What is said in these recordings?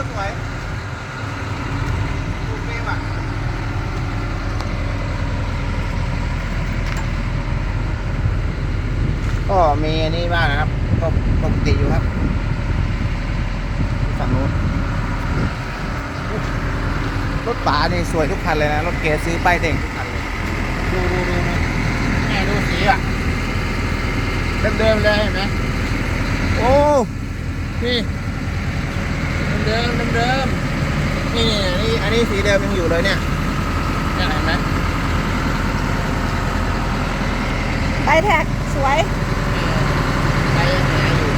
ก็สวยดูเฟรมอะก็มีอันนี้บ้างนะครับก็ปกติอยู่ครับฝั่งนู้นรถป๋านี่สวยทุกคันเลยนะ รถเกรดซื้อป้ายเด่งทุกคันเลย ดูดูดูดูแม่ดูสีอะเดิมๆเลยเห็นไหมโอ้ นี่ เดิมเดิมเดิมนี่นี่อันนี้อันนี้สีเดิมยังอยู่เลยเนี่ยเนี่ยเห็นไหมไดแท็กสวยไปยังหาอยู่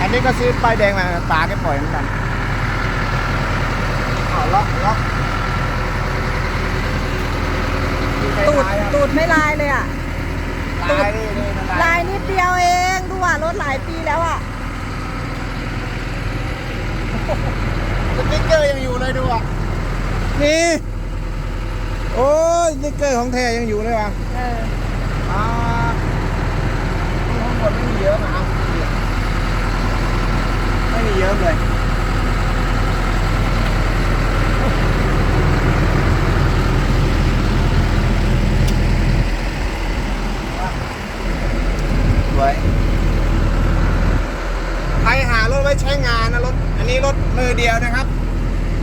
อันนี้ก็ซื้อป้ายแดงมาตาแกปล่อยเหมือนกันอ๋อล็อกล็อกตูดตูดไม่ลายเลยอะลายนี่นี่มันลายนิดเดียวเองดูอะรถหลายปีแล้วอะ สติ๊กเกอร์ยังอยู่เลยดูอะนี่โอ้ยสติ๊กเกอร์ของแท้ยังอยู่เลยว่ะเอออ่าข้างบนไม่มีเยอะนะไม่มีเยอะเลยสวยใครหารถไว้ใช้งานนะรถ อันนี้รถมือเดียวนะครับ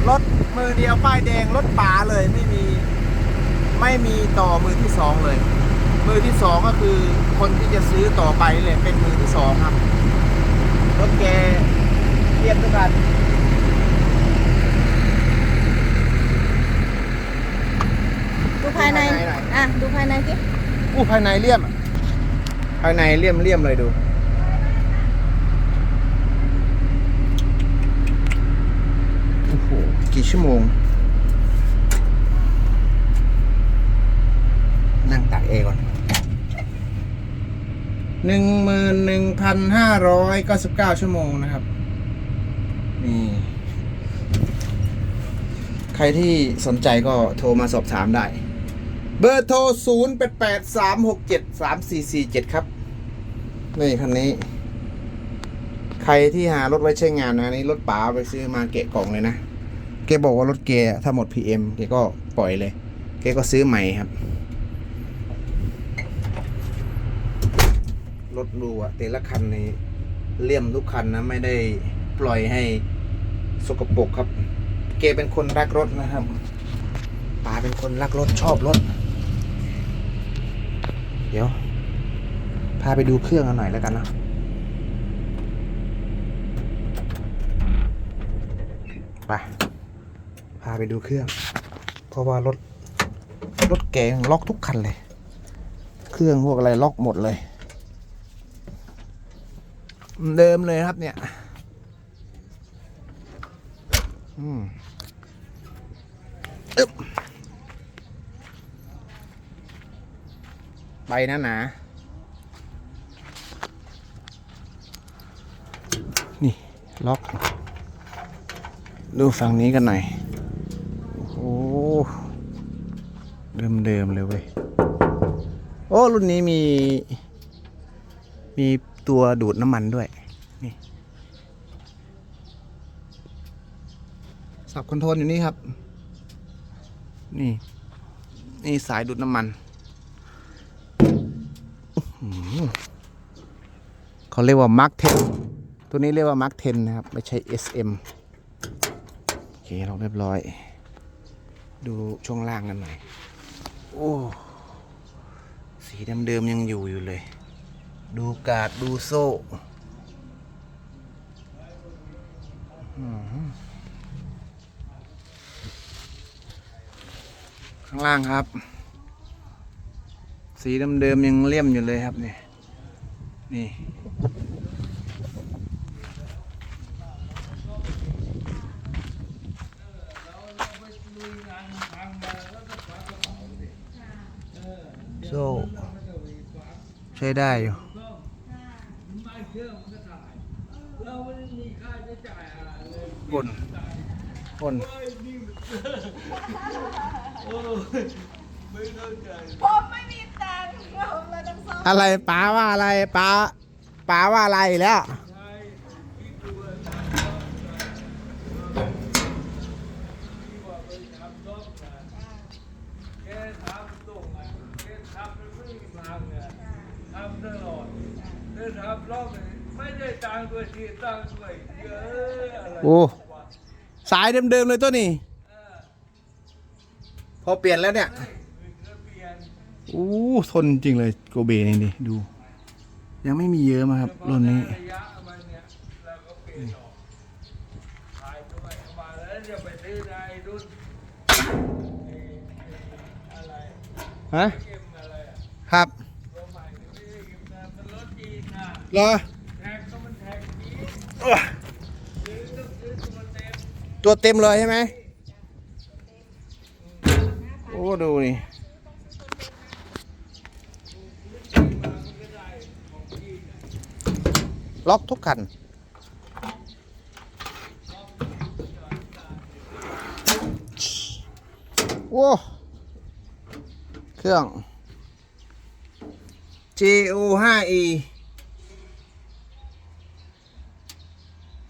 รถมือเดียวป้ายแดงรถป่าเลยไม่มีไม่มีต่อมือที่สองเลย มือที่สองก็คือคนที่จะซื้อต่อไปเลยเป็นมือที่สองครับ รถแกเรียบทุกคันดูภายในดูภายในหน่อยอะ ดูภายในสิอู้ภายในเลี่ยมอะภายในเลี่ยมเลี่ยมเลยดู กี่ชั่วโมง นั่งตักเอก่อนหนึ่งมืนหนึ่งพันห้าร้อยเก้าสิบเก้าชั่วโมงนะครับ นี่ ใครที่สนใจก็โทรมาสอบถามได้ เบอร์โทรศูนย์แปดแปดสามหกเจ็ดสามสี่สี่เจ็ดครับ นี่คันนี้ ใครที่หารถไว้ใช้งานนะนี่รถป๋าไปซื้อมาเกะกล่องเลยนะ แกบอกว่ารถเกถ้าหมด PM แกก็ปล่อยเลย แกก็ซื้อใหม่ครับ รถดูอะแต่ละคันนี้เลี่ยมทุกคันนะไม่ได้ปล่อยให้สกปรกครับเกเป็นคนรักรถนะครับป๋าเป็นคนรักรถชอบรถ เดี๋ยว พาไปดูเครื่องกันหน่อยแล้วกันนะไป พาไปดูเครื่อง เพราะว่ารถรถแกงล็อกทุกคันเลย เครื่องพวกอะไรล็อกหมดเลย เดิมเลยครับเนี่ย อืมอึ๊บไปนะหนานี่ ล็อก ดูฝั่งนี้กันหน่อย โอ้โห เดิมๆเลยเว้ย โอ้รุ่นนี้มี มีตัวดูดน้ำมันด้วย นี่ สับคอนโทรลอยู่นี่ครับ นี่ นี่สายดูดน้ำมันเขาเรียกว่ามาร์คเทนตัวนี้เรียกว่ามาร์คเทนนะครับ ไม่ใช่ SM โอเคเราเรียบร้อย ดูช่วงล่างกันหน่อย โอ้ สีเดิมๆยังอยู่อยู่เลย ดูกาดดูโซ่ข้างล่างครับ สีเดิมๆยังเลี่ยมอยู่เลยครับนี่นี่ โซ่ใช้ได้อยู่บนบนผมไม่มีตังค์ผมเลยต้องซ่อมอะไรป๋าว่าอะไรป๋าป๋าว่าอะไรอีกแล้ว แกทำตรงอะแกทำมันไม่มีพังอะทำตลอดเดินทำรอบเลยไม่ได้ตังค์ด้วยที่ตังค์ด้วยเยอะอะไรโอ้สายเดิมๆเลยตัวนี้พอเปลี่ยนแล้วเนี่ยแล้วเปลี่ยนอู้ทนจริงเลยโกเบนี่ดิดู ยังไม่มีเยอะมาครับรุ่นนี้ ระยะมันเนี่ยเราก็เปลี่ยนออกขายด้วยเอามาแล้วจะไปซื้อในรุ่นไอ้อะไรฮะเกมอะไรอะครับ ตัวใหม่นี่ไม่ได้เกมนะมันรถจี นนะรอแทกก็มันแท็กจีนอุ๊ยซื้อต้องซื้อตัวเต็มตัวเต็มเลยใช่ไหมโอ้ ดูนี่ล็อกทุกคัน โอ้ เครื่อง JO 5E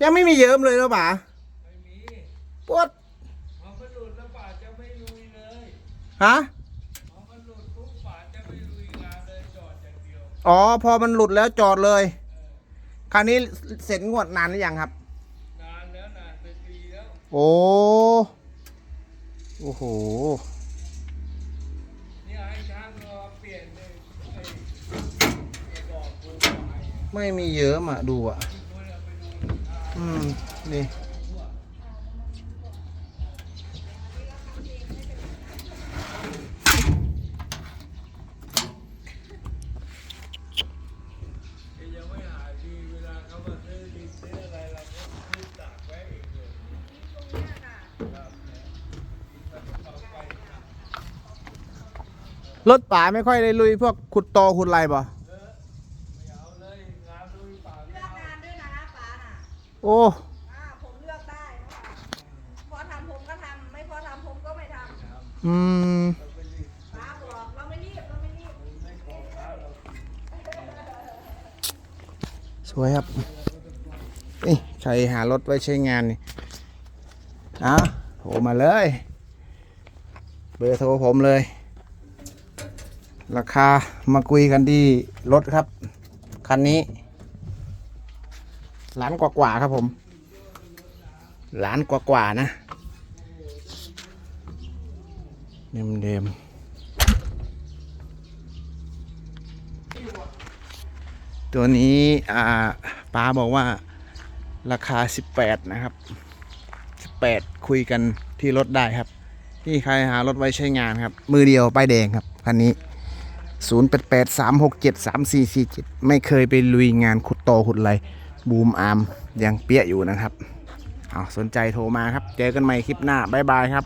ยังไม่มีเยิ้มเลยนะป๋าไม่มีปวดพอมันหลุดแล้วป่าจะไม่ลุยเลยฮะพอมันหลุดปุ๊บป่าจะไม่ลุยงานเลยจอดอย่างเดียวอ๋อพอมันหลุดแล้วจอดเลยคันนี้เสร็จงวดนานหรือยังครับ นานแล้วนานเป็นปีแล้วโอ้โอ้โหเนี่ยให้ช่างรอเปลี่ยนเลยไอ้ไอ้บอกกูไปไม่มีเยอะมาดูอะ อืม นี่ รถป๋าไม่ค่อยได้ลุยพวกขุดตอขุดอะไรป่ะ ไม่เอา โอ้อ่าผมเลือกได้นะคะพอทำผมก็ทำไม่พอทำผมก็ไม่ทำอืมป้าบอกเราไม่รีบเราไม่รีบสวยครับนี่ใครหารถไว้ใช้งานนี่อะโทรมาเลย เบอร์โทรผมเลย ราคามาคุยกันที่รถครับ คันนี้ ล้านกว่าๆครับผมล้านกว่าๆนะเดิมเดิมตัวนี้อ่าป้าบอกว่าราคา 18 นะครับ 18 คุยกันที่รถได้ครับ ที่ใครหารถไว้ใช้งานครับ มือเดียวป้ายแดงครับคันนี้ 0 8 8 3 6 7 3 4 4 7 ไม่เคยไปลุยงานขุดโตขุดไร บูมอาร์มยังเปี้ยอยู่นะครับเอาสนใจโทรมาครับ เจอกันใหม่คลิปหน้า บ๊ายบายครับ